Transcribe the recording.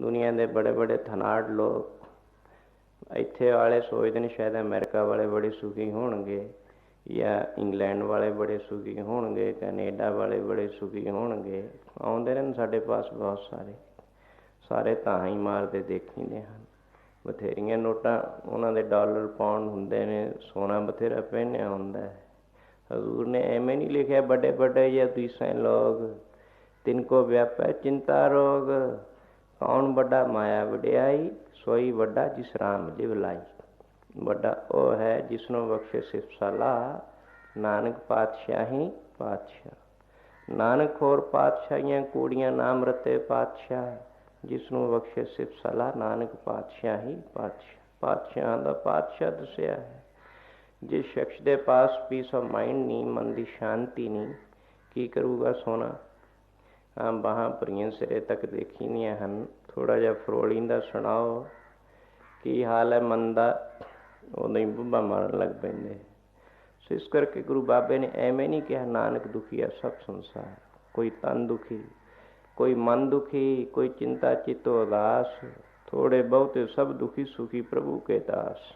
ਦੁਨੀਆ ਦੇ ਬੜੇ ਬੜੇ ਥਨਾੜ ਲੋਕ। ਇੱਥੇ ਵਾਲੇ ਸੋਚਦੇ ਨੇ ਸ਼ਾਇਦ ਅਮਰੀਕਾ ਵਾਲੇ ਬੜੇ ਸੁਖੀ ਹੋਣਗੇ ਜਾਂ ਇੰਗਲੈਂਡ ਵਾਲੇ ਬੜੇ ਸੁਖੀ ਹੋਣਗੇ ਕੈਨੇਡਾ ਵਾਲੇ ਬੜੇ ਸੁਖੀ ਹੋਣਗੇ। ਆਉਂਦੇ ਨੇ ਸਾਡੇ ਪਾਸ ਬਹੁਤ ਸਾਰੇ। ਸਾਰੇ ਤਾਂ ਹੀ ਮਾਰਦੇ ਦੇਖੀਦੇ ਹਨ। ਬਥੇਰੀਆਂ ਨੋਟਾਂ ਉਹਨਾਂ ਦੇ ਡਾਲਰ ਪਾਉਂਡ ਹੁੰਦੇ ਨੇ, ਸੋਨਾ ਬਥੇਰਾ ਪਹਿਨਿਆ ਹੁੰਦਾ ਹੈ। ਹਜ਼ੂਰ ਨੇ ਐਵੇਂ ਨਹੀਂ ਲਿਖਿਆ, ਵੱਡੇ ਵੱਡੇ ਜਾਂ ਦੂਸਰੇ ਲੋਗ ਤਿੰਨ ਵਿਆਪੈ ਚਿੰਤਾ ਰੋਗ। ਕੌਣ ਵੱਡਾ ਮਾਇਆ ਵਡਿਆਈ, ਸੋਈ ਵੱਡਾ ਜਿਸ ਰਾਮ ਜਿਵ ਲਾਈ ਵੱਡਾ ਉਹ ਹੈ ਜਿਸ ਨੂੰ ਬਖਸ਼ੇ ਸਿਫ ਸਲਾਹ, ਨਾਨਕ ਪਾਤਸ਼ਾਹੀ ਪਾਤਸ਼ਾਹ। ਨਾਨਕ ਹੋਰ ਪਾਤਸ਼ਾਹੀਆਂ ਕੂੜੀਆਂ ਨਾਮ ਰਤੇ ਪਾਤਸ਼ਾਹ ਜਿਸ ਨੂੰ ਬਖਸ਼ੇ ਸਿਫਤ ਸਲਾਹ, ਨਾਨਕ ਪਾਤਸ਼ਾਹੀ ਪਾਤਸ਼ਾਹ। ਪਾਤਸ਼ਾਹ ਦਾ ਪਾਤਸ਼ਾਹ ਦੱਸਿਆ ਹੈ, ਜਿਸ ਸ਼ਖਸ ਦੇ ਪਾਸ ਪੀਸ ਆਫ ਮਾਈਂਡ ਨਹੀਂ ਮਨ ਦੀ ਸ਼ਾਂਤੀ ਨਹੀਂ ਕੀ ਕਰੂਗਾ ਸੋਨਾ? ਆ ਬਾਹਾਂ ਭਰੀਆਂ ਸਿਰੇ ਤੱਕ ਦੇਖੀ ਨਹੀਂ ਹਨ। ਥੋੜਾ ਜਿਹਾ ਫਰੋਲਿੰਦਾ ਸੁਣਾਓ, ਕੀ ਹਾਲ ਹੈ ਮਨ ਦਾ ਉਦੋਂ ਹੀ ਬੁੱਬਾ ਮਾਰਨ ਲੱਗ ਪੈਂਦੇ। ਸੋ ਇਸ ਕਰਕੇ ਗੁਰੂ ਬਾਬੇ ਨੇ ਐਵੇਂ ਨਹੀਂ ਕਿਹਾ, ਨਾਨਕ ਦੁਖੀ ਦੁਖੀਆ ਸਭ ਸੰਸਾਰ। ਕੋਈ ਤਨ ਦੁਖੀ, ਕੋਈ ਮਨ ਦੁਖੀ, ਕੋਈ ਚਿੰਤਾ, ਚਿਤੋ ਉਦਾਸ। ਥੋੜੇ ਬਹੁਤੇ ਸਭ ਦੁਖੀ ਸੁਖੀ ਪ੍ਰਭੂ ਕੇ ਦਾਸ।